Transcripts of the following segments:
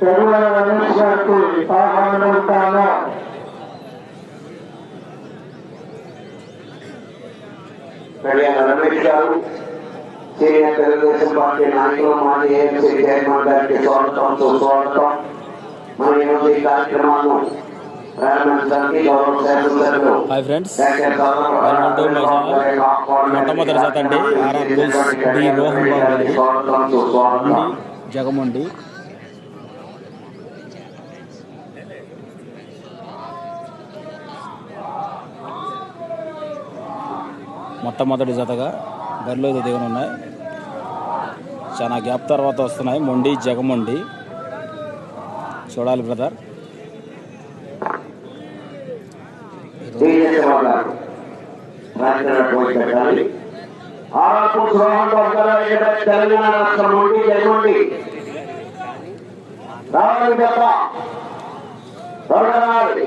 తెలుగు రమేష్ గారికి ఆహ్వానిస్తాను కళ్యాణ రమేష్ గారు సీనియర్ తెలుగుదేశం పార్టీ నాయకులు మాజీ ఏఎంసీ చైర్మన్ గారికి స్వాగతం సుస్వాగతం మన ఈరోజు ఈ కార్యక్రమాలను hi friends welcome my channel. గారికి ఆహ్వానం మొట్టమొదటి జత అండి. R R D Rohan Babu జగముండి మొట్టమొదటి జతగా బరిలో అయితే దిగను ఉన్నాయి చాలా గ్యాప్ తర్వాత వస్తున్నాయి. మొండి జగమొండి. చూడాలి బ్రదర్. తెలంగాణ రాష్ట్రం నుండి జగమండి రావాలి తప్ప త్వరగా రావాలి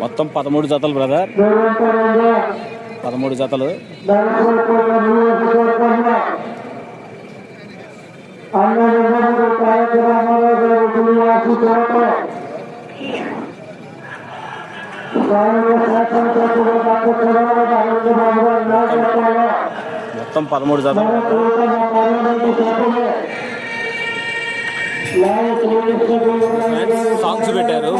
మొత్తం పదమూడు జతలు బ్రదర్. పదమూడు జతలు. మొత్తం పదమూడు జతలు. మన పెట్టారు.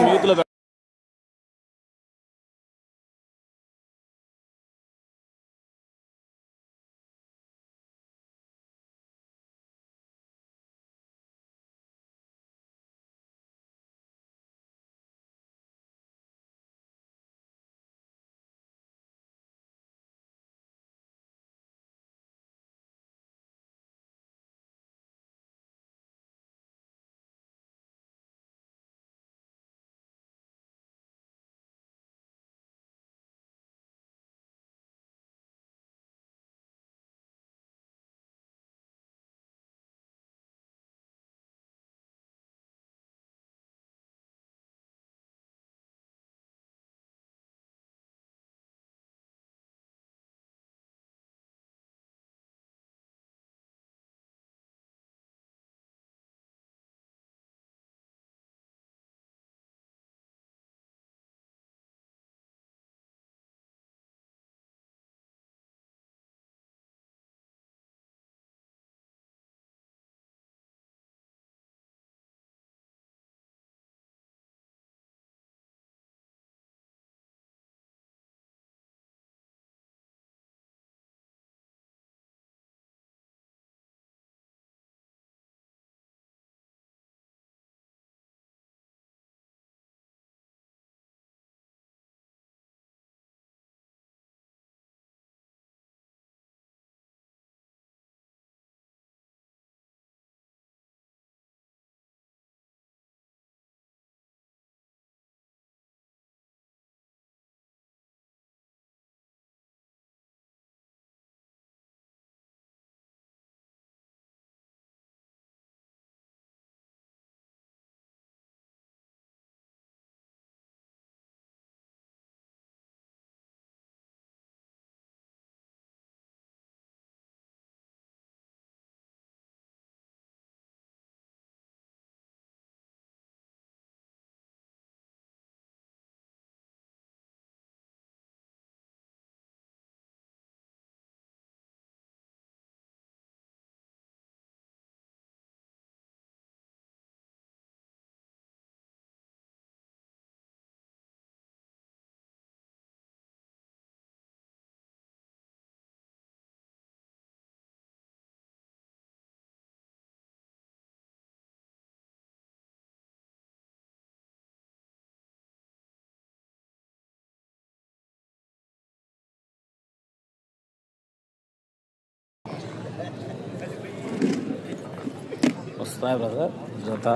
మ్యూట్లో బ్రదర్ జత.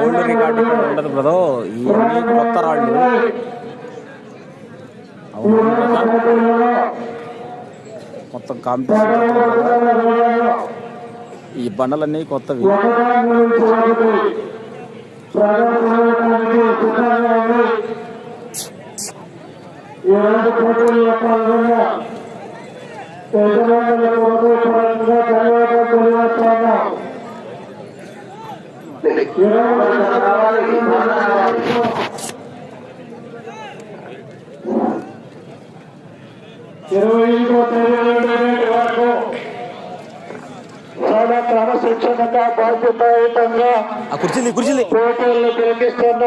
ఓల్డ్ రికార్డు ఉండదు బ్రదర్ ఇవన్నీ కొత్త రాళ్ళు. మొత్తం కాంపిటీషన్ ఈ బండలన్నీ కొత్తవి. ఈ రెండు పోటీల్లో పాల్గొన్న యజమానులకు హృదయపూర్వకంగా ధన్యవాదాలు తెలియజేస్తున్నాం ఇరవై ఐదో తేదీ వరకు చాలా క్రమశిక్షణగా బాధ్యతాయుతంగా పోటీలను తిలకిస్తున్న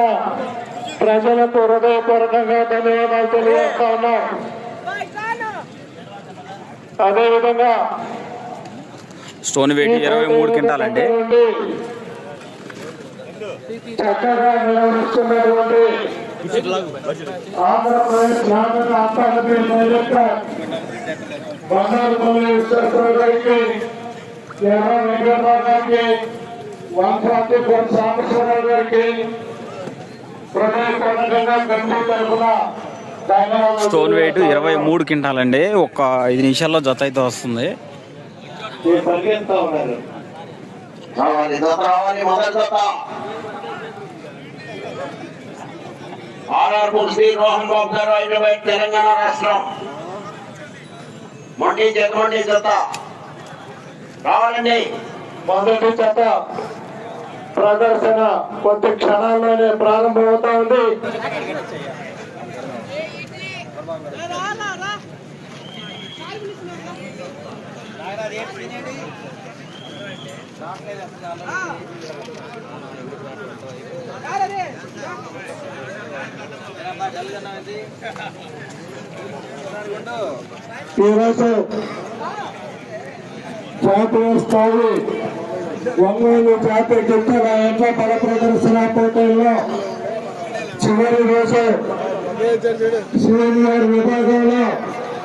ప్రజలకు హృదయపూర్వకంగా ధన్యవాదాలు తెలియజేస్తా ఉన్నాం అదేవిధంగా స్టోన్ వెయిట్ ఇరవై మూడు క్వింటాలండి నుండి చక్కగా నిర్వహిస్తున్నటువంటి ఆంధ్రప్రదేశ్ నాటక అకాడమీ డైరెక్టర్ బండారుపల్లి విశ్వేశ్వర గారికి ఎర్ర వెంకటరావు గారికి వంశాంతి గారికి హృదయపూర్వకంగా కమిటీ తరఫున ధన్యవాదాలు స్టోన్ వెయిట్ ఇరవై మూడు క్వింటాలండి. ఒక ఐదు నిమిషాల్లో జత అయితే వస్తుంది. శ్రీ రోహన్ బాబు గారు హైదరాబాద్ తెలంగాణ రాష్ట్రం. మొండి జగమండి జత. రావాలండి. మొదటి జత. ప్రదర్శన కొద్ది క్షణాల్లోనే ప్రారంభమవుతా ఉంది. ఈరోజు జాతీయ స్థాయి ఒంగోలు జాతీయ గిత్తల ఎడ్ల బల ప్రదర్శన పోటీల్లో చివరి రోజు సీనియర్ విభాగంలో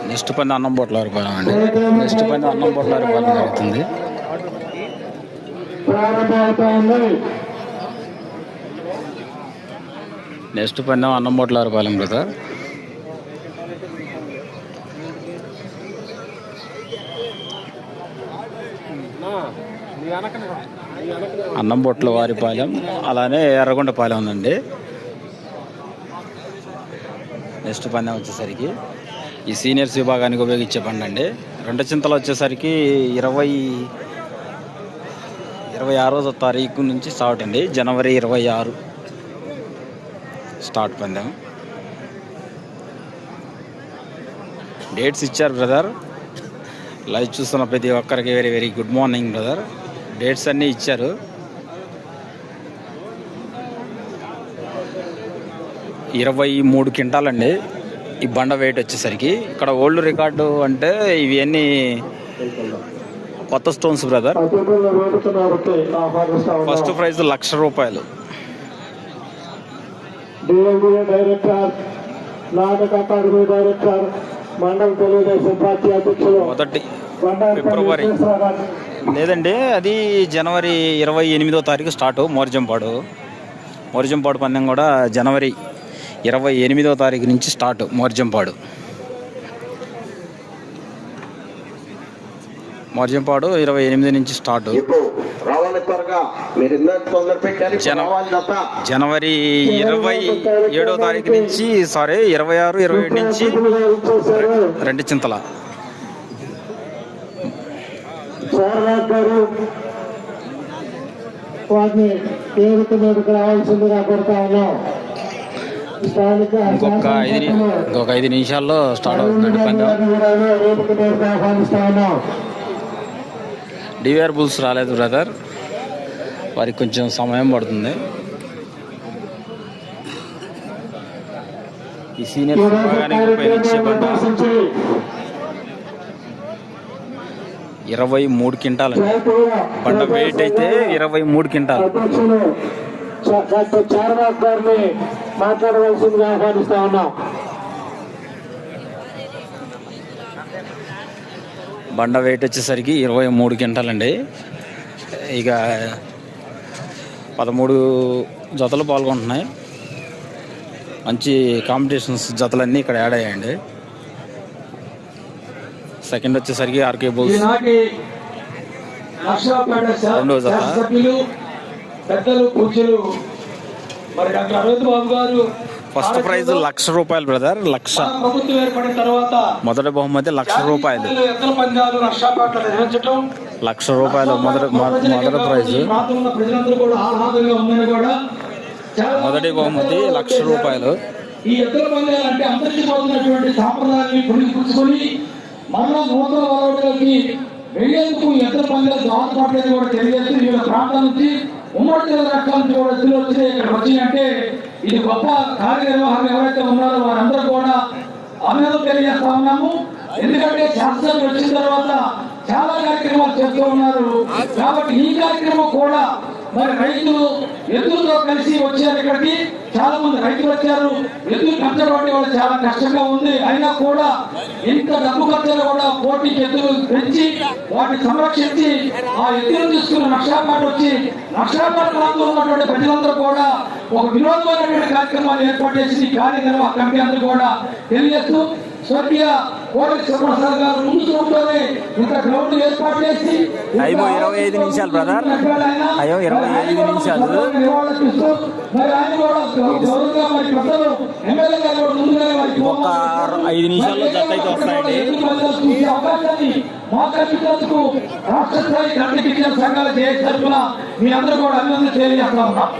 నెక్స్ట్ పని అన్నం బొట్ల రూపాయలు అండి నెక్స్ట్ పని అన్నం బొట్ల రూపాయలు జరుగుతుంది. నెక్స్ట్ పని అన్నం బొట్ల రూపాయలు బ్రదర్ అన్నం బొట్ల వారిపాలెం అలానే ఎర్రగొండపాలెం ఉందండి. నెక్స్ట్ పందెం వచ్చేసరికి ఈ సీనియర్స్ విభాగానికి ఉపయోగించే బండి అండి. రెండు చింతలు వచ్చేసరికి ఇరవై ఇరవై ఆరో తారీఖు నుంచి స్టార్ట్ అండి. జనవరి ఇరవై ఆరు స్టార్ట్ పందెం. డేట్స్ ఇచ్చారు బ్రదర్. లైవ్ చూస్తున్న ప్రతి ఒక్కరికి very very good morning brother. Dates అన్నీ ఇచ్చారు. ఇరవై మూడు క్వింటాలండి. ఈ బండ వెయిట్ వచ్చేసరికి. ఇక్కడ ఓల్డ్ రికార్డు అంటే ఇవి అన్నీ కొత్త stones brother first prize lakh రూపాయలు. మొదటి ఫిబ్రవరి. లేదండి అది జనవరి ఇరవై ఎనిమిదో తారీఖు స్టార్ట్ మోర్జంపాడు. మోర్జంపాడు పందెం కూడా జనవరి ఇరవై ఎనిమిదో తారీఖు నుంచి స్టార్ట్ మోర్జంపాడు. మోర్జంపాడు ఇరవై ఎనిమిది నుంచి స్టార్ట్. జనవరి ఇరవై ఏడో తారీఖు నుంచి సారీ ఇరవై ఆరు ఇరవై ఏడు నుంచి రెండు చింతల. చోరరాజ్ గారు వారిని వేదిక మీదకి రావాల్సిందిగా కోరుతా ఉన్నాం. ఇంకొక ఐదు ఇంకొక ఐదు నిమిషాల్లో స్టార్ట్ అవుతుందండి పందెం డివిఆర్ బుల్స్ రాలేదు బ్రదర్. వారికి కొంచెం సమయం పడుతుంది. ఈ సీనియర్ ఉపయోగించే ఇరవై మూడు క్వింటాలండి. బండ వెయిట్ అయితే ఇరవై మూడు క్వింటాల్. డాక్టర్ గారిని మాట్లాడవలసిందిగా ఆహ్వానిస్తా ఉన్నాం బండ వెయిట్ వచ్చేసరికి ఇరవై మూడు క్వింటాలండి. ఇక పదమూడు జతలు పాల్గొంటున్నాయి. మంచి కాంపిటీషన్స్ జతలన్నీ ఇక్కడ యాడ్ అయ్యాయండి. సెకండ్ వచ్చేసరికి ఆర్కే బుల్స్. ఈనాటి నర్సరావుపేట రెండో జత. శాసనసభ్యులు పెద్దలు పూజలు మరి డాక్టర్ అరవింద్ బాబు గారు ఫస్ట్ ప్రైజ్ లక్ష రూపాయలు బ్రదర్ లక్ష. మొదటి బహుమతి లక్ష రూపాయలు. లక్ష రూపాయలు మొదటి మొదటి ప్రైజ్ మొదటి బహుమతి లక్ష రూపాయలు. ఈ ఎద్దుల పందాలు అంటే అంతరించిపోతున్నటువంటి సాంప్రదాయాన్ని పుణికిపుచ్చుకొని మరలా నూతన వరవడిలోకి వెయ్యేందుకు ఎంత పనిలో దోహదపడలేదు కూడా తెలియజేస్తూ వివిధ ప్రాంతాల నుంచి ఉమ్మడి జిల్లా రాష్ట్రాల నుంచి కూడా ఎద్దులు వచ్చి ఇక్కడ వచ్చినాయంటే ఇది గొప్ప కార్యనిర్వాహకులు ఎవరైతే ఉన్నారో వారందరూ కూడా అభినందన తెలియజేస్తా ఉన్నాము. ఎందుకంటే శాస్త్రం వచ్చిన తర్వాత చాలా కార్యక్రమాలు చేస్తూ ఉన్నారు. కాబట్టి ఈ కార్యక్రమం కూడా మరి రైతులు ఎద్దులతో కలిసి వచ్చారు ఇక్కడికి. చాలా మంది రైతులు వచ్చారు. ఎద్దులు పెంచడం వాళ్ళు చాలా కష్టంగా ఉంది. అయినా కూడా ఇంత డబ్బు ఖర్చులు కూడా కోటి ఎద్దులు పెంచి వాటిని సంరక్షించి ఆ ఎద్దులు తీసుకున్న నక్షాపాటు వచ్చి నక్షాపాటు ప్రాంతంలో ఉన్నటువంటి ప్రజలందరూ కూడా ఒక వినోదమైనటువంటి కార్యక్రమాలు ఏర్పాటు చేసి ఈ కార్యక్రమ కమిటీ అందరూ కూడా తెలియజేస్తూ స్వర్గీయ కోటి శివప్రసాద్ గారు ముందు చూపుతోనే ఇంత గ్రౌండ్ ఏర్పాటు చేసి అయ్యో, ఇరవై ఐదు నిమిషాలు, బ్రదర్. అయ్యో, ఇరవై ఐదు నిమిషాలు. నివాళులర్పిస్తూ మరి ఆయన కూడా గౌరవంగా మరి పెద్దలు ఎమ్మెల్యే గారు కూడా ముందుగానే వారికి ఇంకొక ఐదు నిమిషాల్లో జత అయితే వస్తాయండి. అవకాశాన్ని కల్పించేందుకు రాష్ట్ర స్థాయి సంఘాల జయ తరఫున మీ అందరూ కూడా అభినందన తెలియజేస్తా ఉన్నాం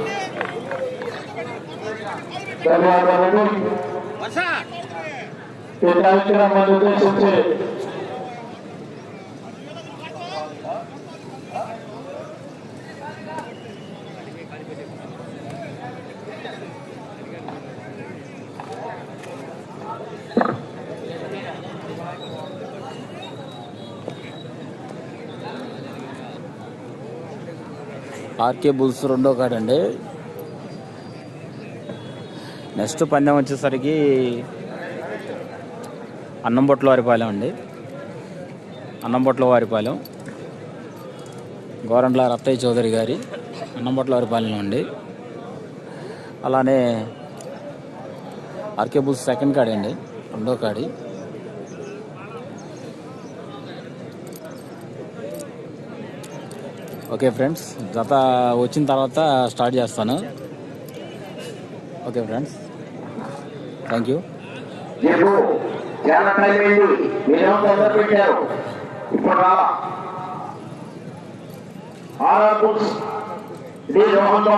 ధన్యవాదాలు ఈ కార్యక్రమాన్ని ఉద్దేశించి. ఆర్కే బుల్స్ రెండో కార్డ్ అండి నెక్స్ట్ పందెం వచ్చేసరికి అన్నంబొట్ల వారిపాలెం అండి. అన్నంబొట్ల వారిపాలెం గోరంట్ల రత్తయ్య చౌదరి గారి అన్నంబొట్ల వారిపాలెం అండి. అలానే ఆర్కే బుల్స్ సెకండ్ కాడి అండి రెండో కాడి. ఓకే ఫ్రెండ్స్ జత వచ్చిన తర్వాత స్టార్ట్ చేస్తాను. ఓకే ఫ్రెండ్స్ థ్యాంక్ యూ రేపు చాలా మీరేమో తొందర పెట్టారు. ఇప్పుడు రావా R R books. D Rohan Babu